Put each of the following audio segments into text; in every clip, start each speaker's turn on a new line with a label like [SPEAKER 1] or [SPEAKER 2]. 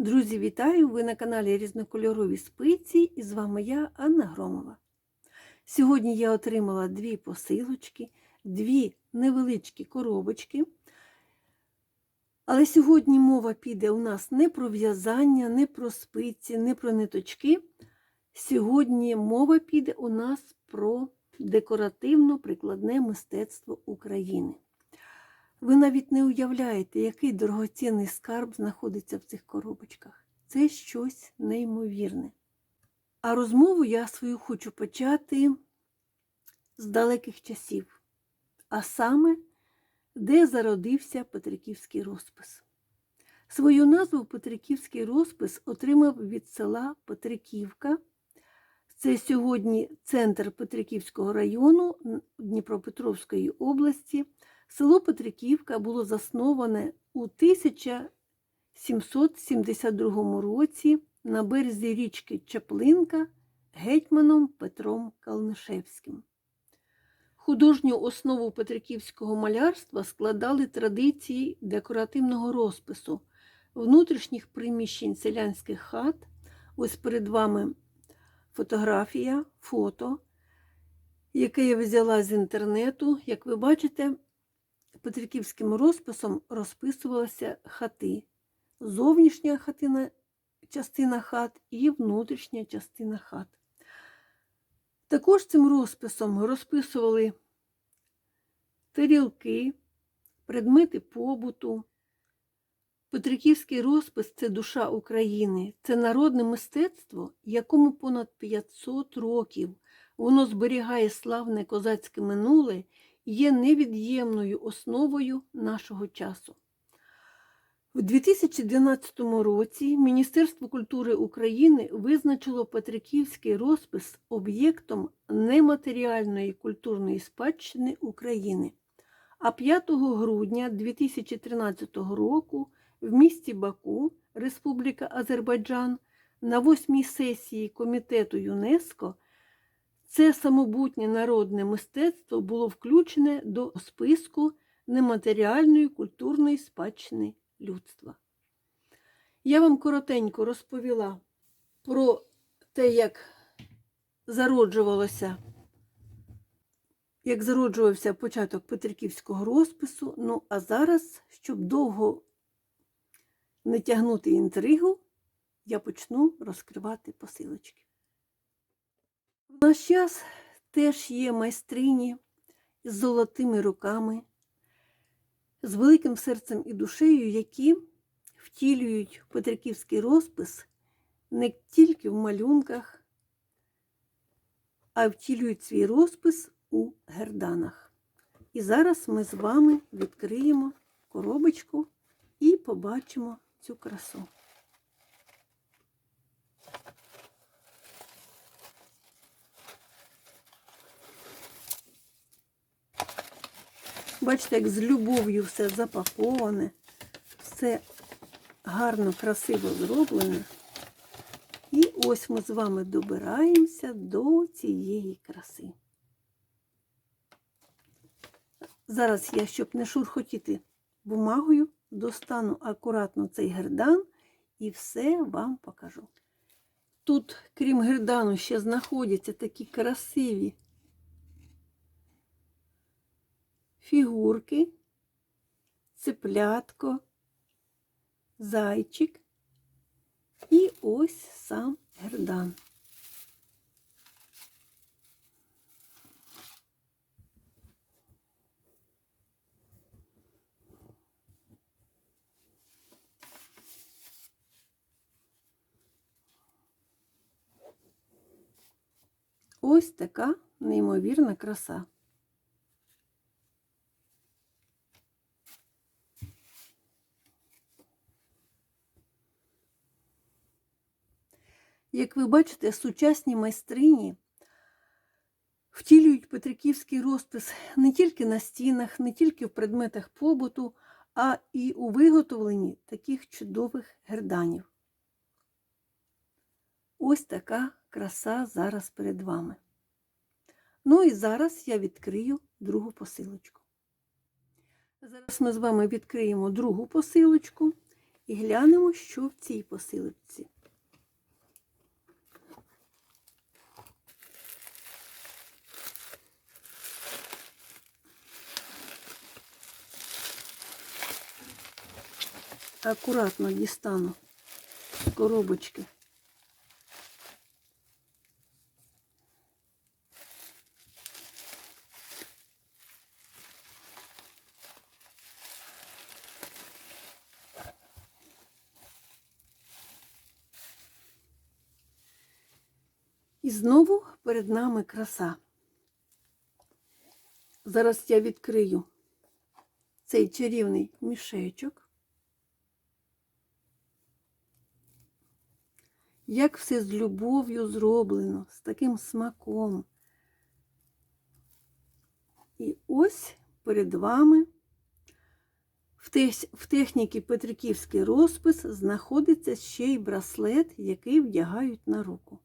[SPEAKER 1] Друзі, вітаю! Ви на каналі Різнокольорові спиці і з вами я, Анна Громова. Сьогодні я отримала дві посилочки, дві невеличкі коробочки. Але сьогодні мова піде у нас не про в'язання, не про спиці, не про ниточки. Сьогодні мова піде у нас про декоративно-прикладне мистецтво України. Ви навіть не уявляєте, який дорогоцінний скарб знаходиться в цих коробочках. Це щось неймовірне. А розмову я свою хочу почати з далеких часів, а саме, де зародився Петриківський розпис. Свою назву Петриківський розпис отримав від села Петриківка. Це сьогодні центр Петриківського району Дніпропетровської області. Село Петриківка було засноване у 1772 році на березі річки Чаплинка гетьманом Петром Калнишевським. Художню основу петриківського малярства складали традиції декоративного розпису, внутрішніх приміщень селянських хат. Ось перед вами фотографія, фото, яке я взяла з інтернету. Як ви бачите, Петриківським розписом розписувалися хати, зовнішня хатина, частина хат і внутрішня частина хат. Також цим розписом розписували тарілки, предмети побуту. Петриківський розпис це душа України, це народне мистецтво, якому понад 500 років воно зберігає славне козацьке минуле є невід'ємною основою нашого часу. У 2012 році Міністерство культури України визначило Петриківський розпис об'єктом нематеріальної культурної спадщини України. А 5 грудня 2013 року в місті Баку, Республіка Азербайджан, на восьмій сесії Комітету ЮНЕСКО це самобутнє народне мистецтво було включене до списку нематеріальної культурної спадщини людства. Я вам коротенько розповіла про те, як зароджувалося, як зароджувався початок Петриківського розпису. Ну, а зараз, щоб довго не тягнути інтригу, я почну розкривати посилочки. В наш час теж є майстрині з золотими руками, з великим серцем і душею, які втілюють Петриківський розпис не тільки в малюнках, а втілюють свій розпис у герданах. І зараз ми з вами відкриємо коробочку і побачимо цю красу. Бачите, як з любов'ю все запаковане, все гарно, красиво зроблене. І ось ми з вами добираємося до цієї краси. Зараз я, щоб не шурхотіти бумагою, достану акуратно цей гердан і все вам покажу. Тут, крім гердану, ще знаходяться такі красиві фігурки, цеплятко, зайчик і ось сам гердан. Ось така неймовірна краса. Як ви бачите, сучасні майстрині втілюють Петриківський розпис не тільки на стінах, не тільки в предметах побуту, а і у виготовленні таких чудових герданів. Ось така краса зараз перед вами. Ну і зараз я відкрию другу посилочку. Зараз ми з вами відкриємо другу посилочку і глянемо, що в цій посилочці. Акуратно дістану з коробочки. І знову перед нами краса. Зараз я відкрию цей чарівний мішечок. Як все з любов'ю зроблено, з таким смаком. І ось перед вами в, тех, в техніці Петриківський розпис знаходиться ще й браслет, який вдягають на руку.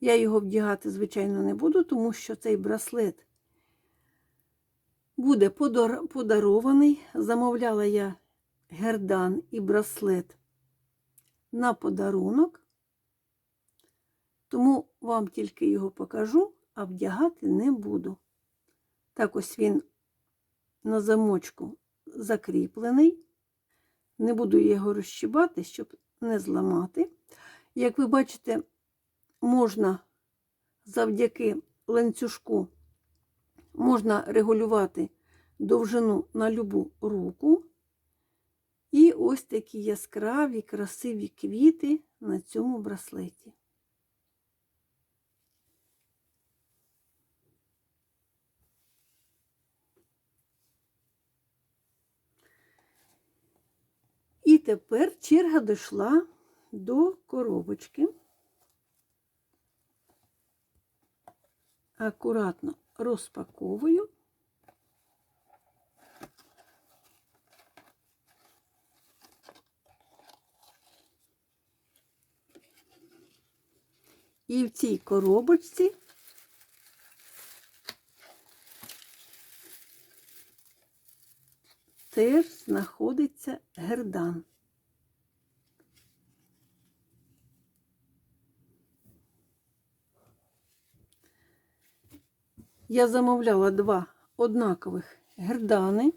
[SPEAKER 1] Я його вдягати, звичайно, не буду, тому що цей браслет буде подарований. Замовляла я гердан і браслет на подарунок, тому вам тільки його покажу, а вдягати не буду. Так ось він на замочку закріплений. Не буду його розщібати, щоб не зламати. Як ви бачите, можна завдяки ланцюжку можна регулювати довжину на любу руку. І ось такі яскраві, красиві квіти на цьому браслеті. І тепер черга дійшла до коробочки. Акуратно розпаковую. І в цій коробочці теж знаходиться гердан. Я замовляла два однакових гердани.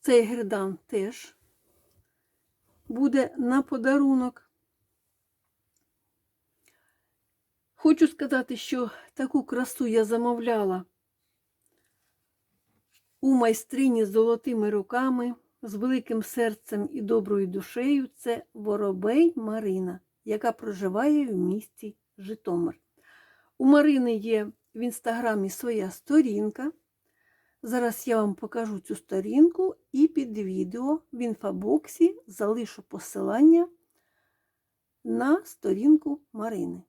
[SPEAKER 1] Цей гердан теж буде на подарунок. Хочу сказати, що таку красу я замовляла у майстрині з золотими руками, з великим серцем і доброю душею. Це Воробей Марина, яка проживає в місті Житомир. У Марини є в інстаграмі своя сторінка. Зараз я вам покажу цю сторінку і під відео в інфобоксі залишу посилання на сторінку Марини.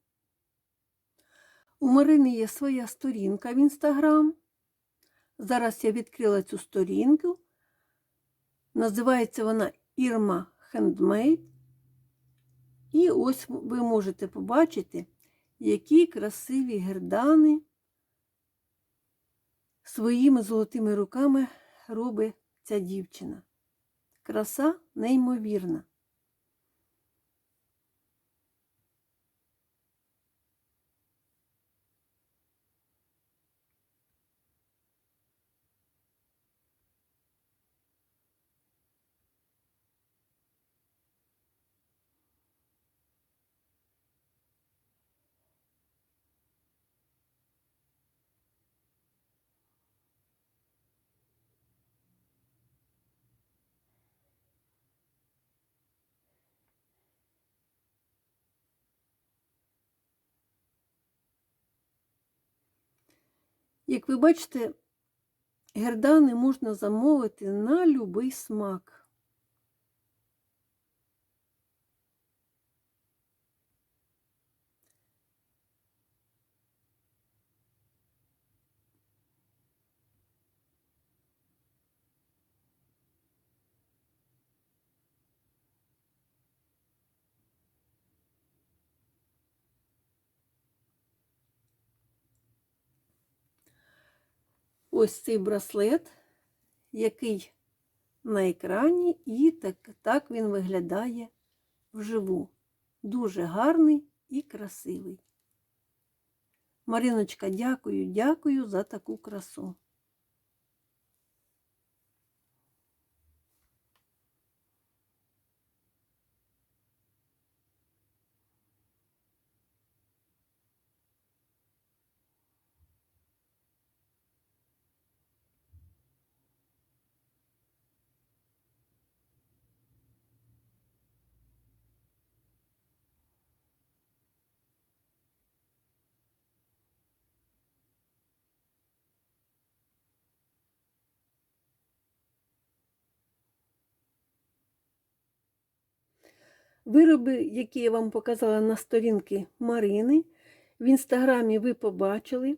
[SPEAKER 1] У Марини є своя сторінка в інстаграм. Зараз я відкрила цю сторінку. Називається вона Ірма Хендмейд. І ось ви можете побачити, які красиві гердани своїми золотими руками робить ця дівчина. Краса неймовірна. Як ви бачите, гердани можна замовити на будь-який смак. Ось цей браслет який на екрані, і так, так він виглядає вживу. Дуже гарний і красивий. Мариночка, дякую, дякую за таку красу. Вироби, які я вам показала на сторінки Марини, в інстаграмі ви побачили.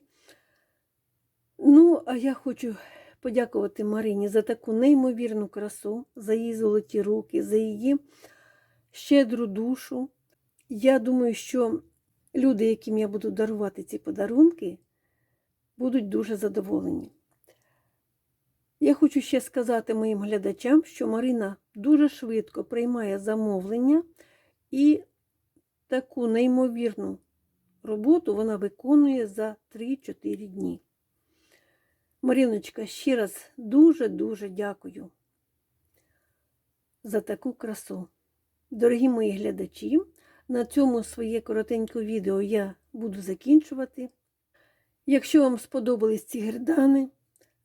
[SPEAKER 1] Ну, а я хочу подякувати Марині за таку неймовірну красу, за її золоті руки, за її щедру душу. Я думаю, що люди, яким я буду дарувати ці подарунки, будуть дуже задоволені. Я хочу ще сказати моїм глядачам, що Марина дуже швидко приймає замовлення і таку неймовірну роботу вона виконує за 3-4 дні. Маріночка, ще раз дуже-дуже дякую за таку красу. Дорогі мої глядачі, на цьому своє коротеньке відео я буду закінчувати. Якщо вам сподобались ці гердани,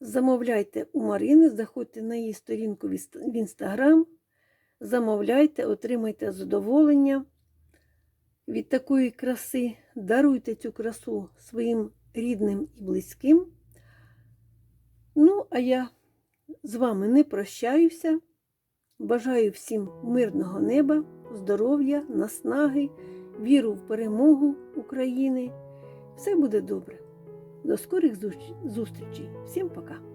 [SPEAKER 1] замовляйте у Марини, заходьте на її сторінку в інстаграм, замовляйте, отримайте задоволення від такої краси, даруйте цю красу своїм рідним і близьким. Ну, а я з вами не прощаюся. Бажаю всім мирного неба, здоров'я, наснаги, віру в перемогу України. Все буде добре. До скорих зустрічей. Всім пока!